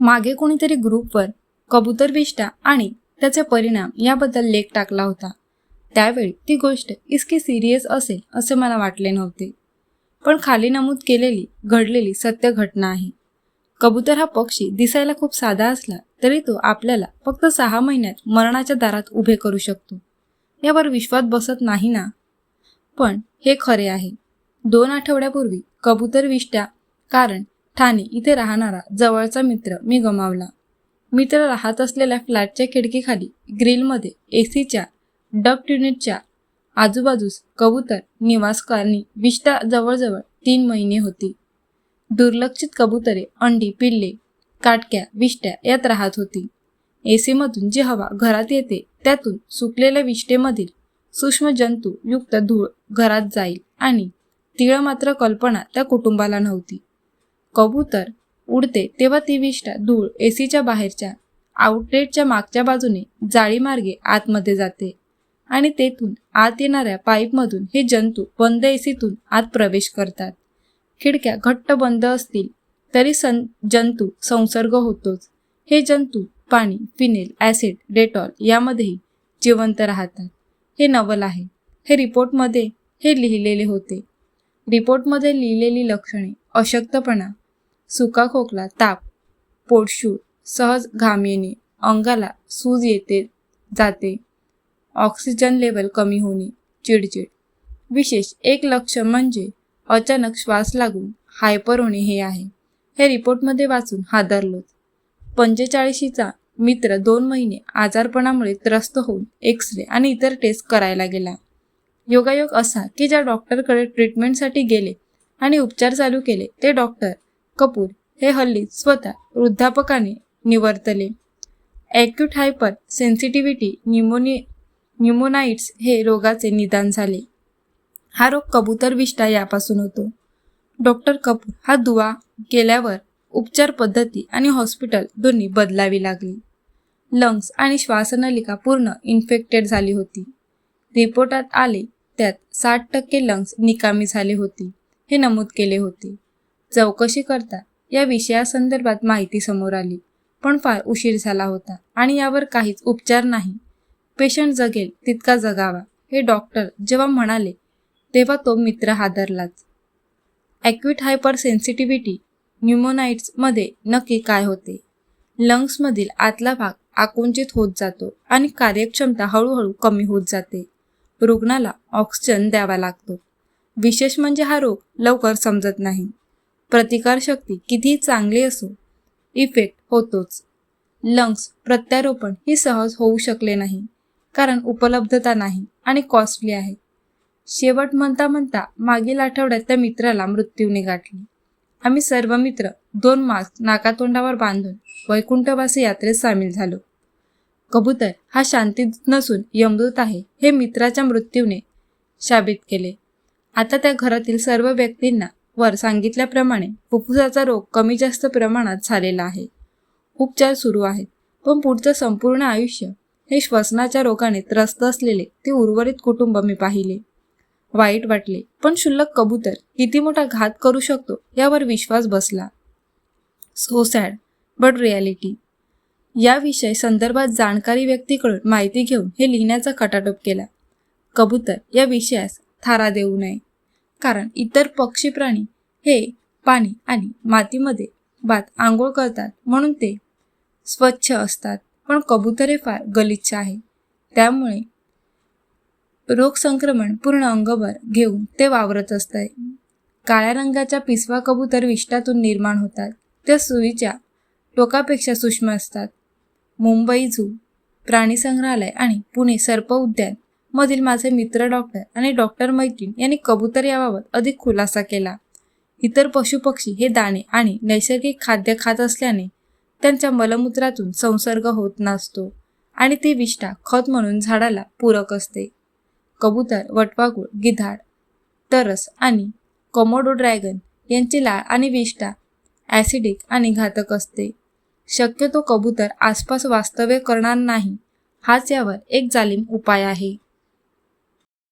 मागे कोणीतरी ग्रुपवर कबूतर विष्टा आणि त्याचे परिणाम याबद्दल लेख टाकला होता. त्यावेळी ती गोष्ट इतकी सिरियस असेल असे मला वाटले नव्हते. पण खाली नमूद केलेली घडलेली सत्य घटना आहे. कबूतर हा पक्षी दिसायला खूप साधा असला तरी तो आपल्याला फक्त सहा महिन्यात मरणाच्या दारात उभे करू शकतो. यावर विश्वास बसत नाही ना? पण हे खरे आहे. दोन आठवड्यापूर्वी कबूतर विष्ट्या कारण ठाणे इथे राहणारा जवळचा मित्र मी गमावला. मित्र राहत असलेल्या फ्लॅटच्या खिडकीखाली ग्रिलमध्ये ए सीच्या डक्ट युनिटच्या आजूबाजूस कबूतर निवासकारणी विष्टा जवळजवळ तीन महिने होती. दुर्लक्षित कबुतरे अंडी पिल्ले काटक्या विष्ट्या यात राहत होती. एसीमधून जी हवा घरात येते त्यातून सुकलेल्या विष्टेमधील सूक्ष्म जंतू युक्त धूळ घरात जाईल आणि तिळ मात्र कल्पना त्या कुटुंबाला नव्हती. कबूतर उडते तेव्हा ती विष्ठा धूळ एसीच्या बाहेरच्या आउटलेटच्या मागच्या बाजूने जाळीमार्गे आतमध्ये जाते आणि तेथून आत येणाऱ्या पाईपमधून हे जंतू बंद एसीतून आत प्रवेश करतात. खिडक्या घट्ट बंद असतील तरी सं जंतू संसर्ग होतोच. हे जंतू पाणी फिनेल ॲसिड डेटॉल यामध्येही जिवंत राहतात. हे नवल आहे. हे रिपोर्टमध्ये हे लिहिलेले होते. रिपोर्टमध्ये लिहिलेली लक्षणे अशक्तपणा सुका खोकला ताप पोटशूळ सहज घाम येणे अंगाला सूज येते जाते. ऑक्सिजन लेवल कमी होणे चिडचिड. विशेष एक लक्ष म्हणजे अचानक श्वास लागून हायपर होणे हे आहे. हे रिपोर्टमध्ये वाचून हादरलोच पंचेचाळीशीचा मित्र दोन महिने आजारपणामुळे त्रस्त होऊन एक्सरे आणि इतर टेस्ट करायला गेला. योगायोग असा की ज्या डॉक्टरकडे ट्रीटमेंटसाठी गेले आणि उपचार चालू केले ते डॉक्टर कपूर हे हल्ली स्वतः वृद्धापकाने निवर्तले acute hyper sensitivity pneumoni pneumonitis हे रोगाचे निदान झाले. हा रोग कबूतर विष्टा यापासून होतो. डॉक्टर कपूर हा दुवा केल्यावर उपचार पद्धती आणि हॉस्पिटल दोन्ही बदलावी लागली. लंग्स आणि श्वासनलिका पूर्ण इन्फेक्टेड झाली होती. रिपोर्टात आले त्यात साठ टक्के लंग्स निकामी झाले होती हे नमूद केले होते. चौकशी करता. या विषयासंदर्भात माहिती समोर आली. पण फार उशीर झाला होता आणि यावर काहीच उपचार नाही. पेशंट जगेल तितका जगावा हे डॉक्टर जेव्हा म्हणाले तेव्हा तो मित्र हादरलाच. ॲक्विट हायपर सेन्सिटिव्हिटी न्यूमोनाइट्समध्ये नक्की काय होते? लंग्समधील आतला भाग आकुंचित होत जातो आणि कार्यक्षमता हळूहळू कमी होत जाते. रुग्णाला ऑक्सिजन द्यावा लागतो. विशेष म्हणजे हा रोग लवकर समजत नाही. प्रतिकारशक्ती कितीही चांगली असो इफेक्ट होतोच. लंग्स प्रत्यारोपण ही सहज होऊ शकले नाही कारण उपलब्धता नाही आणि कॉस्टली आहे. शेवट म्हणता म्हणता मागील आठवड्यात त्या मित्राला मृत्यूने गाठली आम्ही सर्व मित्र दोन मास्क नाकातोंडावर बांधून वैकुंठवासी यात्रेत सामील झालो. कबूतर हा शांतीदूत नसून यमदूत आहे हे मित्राच्या मृत्यूने शाबित केले. आता त्या घरातील सर्व व्यक्तींना वर सांगितल्याप्रमाणे फुफ्फुसाचा रोग कमी जास्त प्रमाणात झालेला आहे. उपचार सुरू आहेत पण पुढचं संपूर्ण आयुष्य हे श्वसनाच्या रोगाने त्रस्त असलेले ते उर्वरित कुटुंब मी पाहिले. वाईट वाटले. पण शुल्लक कबूतर किती मोठा घात करू शकतो यावर विश्वास बसला. सो सॅड बट रियालिटी याविषयी संदर्भात जाणकारी व्यक्तीकडून माहिती घेऊन हे लिहिण्याचा खटाटोप केला. कबूतर या विषयास थारा देऊ नये. कारण इतर पक्षी प्राणी हे पाणी आणि मातीमध्ये बात आंघोळ करतात म्हणून ते स्वच्छ असतात. पण कबूतर हे फार गलिच्छ आहे. त्यामुळे रोग संक्रमण पूर्ण अंगभर घेऊन ते वावरत असते काळ्या रंगाच्या पिसवा कबूतर विष्टातून निर्माण होतात. त्या सुईच्या टोकापेक्षा सूक्ष्म असतात. मुंबई झू प्राणी संग्रहालय आणि पुणे सर्प उद्यान मधील माझे मित्र डॉक्टर आणि डॉक्टर मैत्रीण यांनी कबूतर याबाबत अधिक खुलासा केला. इतर पशुपक्षी हे दाणे आणि नैसर्गिक खाद्य खात असल्याने त्यांच्या मलमूत्रातून संसर्ग होत नसतो आणि ती विष्ठा खत म्हणून झाडाला पूरक असते. कबूतर वटवागुळ गिधाड तरस आणि कोमोडो ड्रॅगन यांची लाळ आणि विष्ठा ॲसिडिक आणि घातक असते. शक्यतो कबूतर आसपास वास्तव्य करणार नाही हाच यावर एक जालिम उपाय आहे.